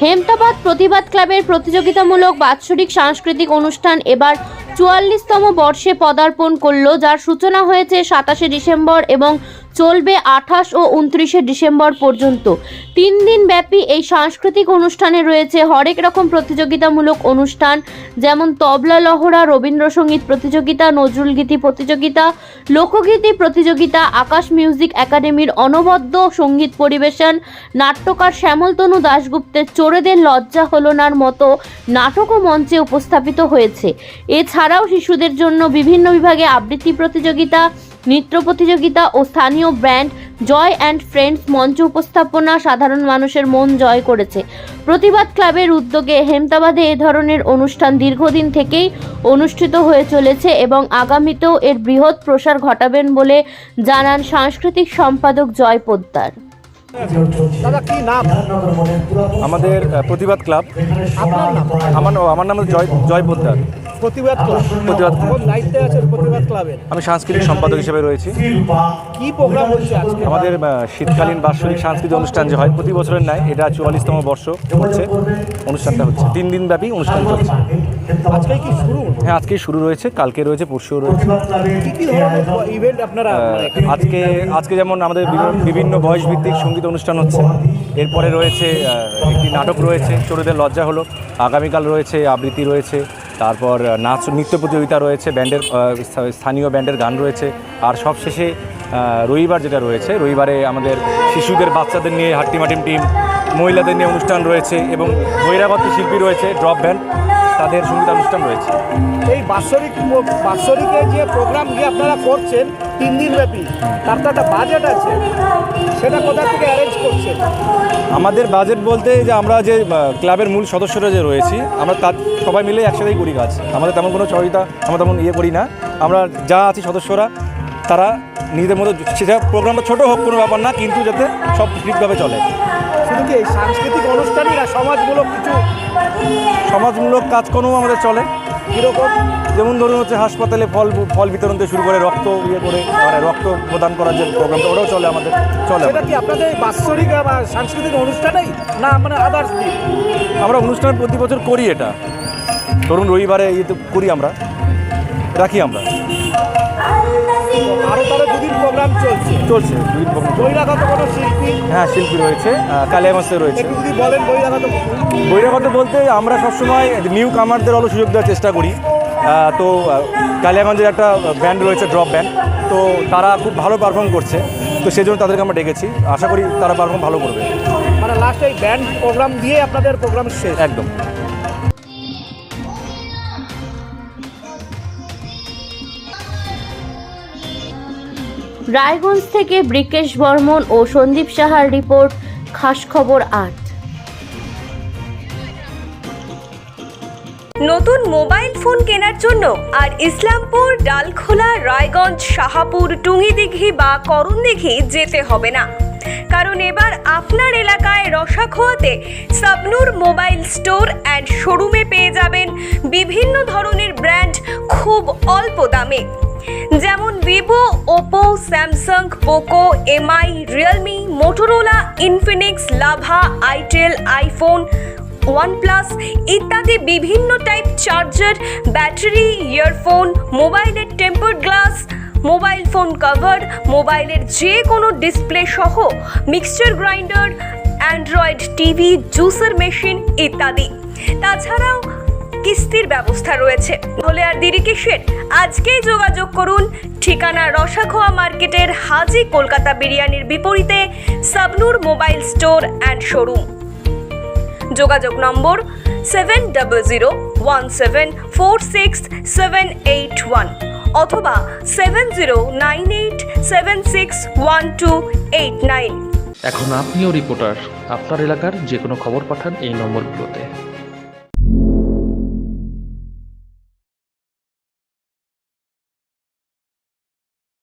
হেমতাবাদ প্রতিবাদ ক্লাবের প্রতিযোগিতামূলক বাৎসরিক সাংস্কৃতিক অনুষ্ঠান এবার চুয়াল্লিশতম বর্ষে পদার্পণ করল, যার সূচনা হয়েছে সাতাশে ডিসেম্বর এবং চলবে আঠাশ ও উনত্রিশে ডিসেম্বর পর্যন্ত। তিন দিন ব্যাপী এই সাংস্কৃতিক অনুষ্ঠানে রয়েছে হরেক রকম প্রতিযোগিতামূলক অনুষ্ঠান, যেমন তবলা লহরা, রবীন্দ্রসঙ্গীত প্রতিযোগিতা নজরুলগীতি প্রতিযোগিতা, লোকগীতি প্রতিযোগিতা, আকাশ মিউজিক একাডেমির অনবদ্য সংগীত পরিবেশন, নাট্যকার শ্যামলতনু দাশগুপ্তের চোরেদের লজ্জা হলো নার মতো নাটকও মঞ্চে উপস্থাপিত হয়েছে। এছাড়াও শিশুদের জন্য বিভিন্ন বিভাগে আবৃত্তি প্রতিযোগিতা নৃত্য প্রতিযোগিতা ও স্থানীয় ব্র্যান্ড জয় অ্যান্ড ফ্রেন্ডস মঞ্চ উপস্থাপনা সাধারণ মানুষের মন জয় করেছে। প্রতিবাদ ক্লাবের উদ্যোগে হেমতাবাদে এ ধরনের অনুষ্ঠান দীর্ঘদিন থেকেই অনুষ্ঠিত হয়ে চলেছে এবং আগামীতেও এর বৃহৎ প্রসার ঘটাবেন বলে জানান সাংস্কৃতিক সম্পাদক জয় পোদ্দার। দাদা কি নাম? আমাদের প্রতিবাদ ক্লাব। নাম? আমার নাম জয় জয় পোদ্দার। প্রতিবাদ প্রতিবাদ দায়িত্বে আছে প্রতিবাদ ক্লাবের আমি সাংস্কৃতিক সম্পাদক হিসেবে রয়েছি। কি প্রোগ্রাম হচ্ছে আজকে? আমাদের শীতকালীন বার্ষিক সাংস্কৃতিক অনুষ্ঠান যে হয় প্রতি বছরের ন্যায় এটা চুয়াল্লিশতম বর্ষ হচ্ছে। অনুষ্ঠানটা হচ্ছে। তিন দিন ব্যাপী অনুষ্ঠান চলছে। আজকে কি শুরু? হ্যাঁ আজকেই শুরু রয়েছে। কালকে রয়েছে পরশুও রয়েছে। কি কি ধরনের ইভেন্ট আপনারা মানে আজকে আজকে যেমন আমাদের বিভিন্ন- বিভিন্ন বয়সভিত্তিক সংগীত অনুষ্ঠান হচ্ছে। এরপরে রয়েছে একটি নাটক রয়েছে। চোরদের লজ্জা হলো। আগামীকাল রয়েছে আবৃত্তি রয়েছে। তারপর নাচ নৃত্য প্রতিযোগিতা রয়েছে, ব্যান্ডের স্থানীয় ব্যান্ডের গান রয়েছে, আর সবশেষে রবিবার যেটা রয়েছে, রবিবারে আমাদের শিশুদের, বাচ্চাদের নিয়ে হাট্টিমাটিম টিম, মহিলাদের নিয়ে অনুষ্ঠান রয়েছে এবং বহিরাগত শিল্পী রয়েছে, ড্রপ ব্যান্ড। তাদের সঙ্গীতানুষ্ঠান রয়েছে। এই বাৎসরিক বাৎসরিকে যে প্রোগ্রাম গিয়ে আপনারা করছেন তিন দিন ব্যাপী তার তো একটা বাজেট আছে। সেটা কোথা থেকে অ্যারেঞ্জ করছেন? আমাদের বাজেট বলতে যে আমরা যে ক্লাবের মূল সদস্যরা যে রয়েছি আমরা তার সবাই মিলে একসাথেই করি কাজ। আমাদের তেমন কোনো সহযোগিতা আমরা তেমন ইয়ে করি না। আমরা যা আছি সদস্যরা তারা নিজেদের মতো সেটা প্রোগ্রামটা ছোটো হোক কোনো ব্যাপার না কিন্তু যাতে সব ঠিকভাবে চলে। শুধু কি এই সাংস্কৃতিক অনুষ্ঠানই না সমাজমূলক কিছু? সমাজমূলক কাজকর্ম আমাদের চলে। কীরকম? যেমন ধরুন হচ্ছে হাসপাতালে ফল ফল বিতরণ থেকে শুরু করে রক্ত ইয়ে করে মানে রক্ত প্রদান করার যে প্রোগ্রামটা ওটাও চলে আমাদের চলে সেটা কি আপনাদের বাৎসরিক বা সাংস্কৃতিক অনুষ্ঠানেই না মানে আদার্স আমরা অনুষ্ঠান প্রতি বছর করি এটা। ধরুন রবিবারে ইয়ে করি আমরা রাখি আমরা। আরও দুদিন প্রোগ্রাম চলছে। চলছে দুই দিন প্রোগ্রাম। বহিরাগত কোনো শিল্পী? হ্যাঁ শিল্পী রয়েছে কালিয়াগঞ্জে রয়েছে। একটু যদি বলেন বহিরাগত বহিরাগত বলতে আমরা সবসময় নিউ কামারদের আলো সুযোগ দেওয়ার চেষ্টা করি। তো কালিয়াগঞ্জের একটা ব্যান্ড রয়েছে ড্রপ ব্যান্ড তো তারা খুব ভালো পারফর্ম করছে। তো সেই জন্য তাদেরকে আমরা ডেকেছি। আশা করি তারা পারফর্ম ভালো করবে। মানে লাস্ট এই ব্যান্ড প্রোগ্রাম দিয়ে আপনাদের প্রোগ্রাম শেষ। একদম। রায়গঞ্জ থেকে ব্রিকেশ বর্মন ও সন্দীপ সাহার রিপোর্ট খাস খবর আট। নতুন মোবাইল ফোন কেনার জন্য আর ইসলামপুর, ডালখোলা, রায়গঞ্জ, শাহাপুর, টুঙ্গিদিঘি বা করণদিঘি যেতে হবে না। কারণ এবার আপনার এলাকায় রসাখোয়াতে সাবনুর মোবাইল স্টোর অ্যান্ড শোরুমে পেয়ে যাবেন বিভিন্ন ধরনের ব্র্যান্ড খুব অল্প দামে। যেমন Vivo, Oppo, Samsung, Poco, Mi, Realme, Motorola, Infinix, Lava, itel, iPhone, OnePlus ইত্যাদি বিভিন্ন টাইপ চার্জার, ব্যাটারি, ইয়ারফোন, মোবাইলের temper glass, mobile phone cover, মোবাইলের যে কোনো ডিসপ্লে সহ mixture grinder, Android TV, juicer machine ইত্যাদি। তাছাড়াও কিস্তির ব্যবস্থা রয়েছে। হলে আর দেরি কিসের? আজকেই যোগাযোগ করুন ঠিকানা রসাখোয়া মার্কেটের হাজি কলকাতা বিরিয়ানির বিপরীতে Sabnur mobile store and showroom. যোগাযোগ নম্বর seven double zero one seven four six seven eight one অথবা seven zero nine eight seven six one two eight nine. এখন আপনিও রিপোর্টার, আপনার এলাকার যে কোনো খবর পাঠান এই নম্বরগুলোতে।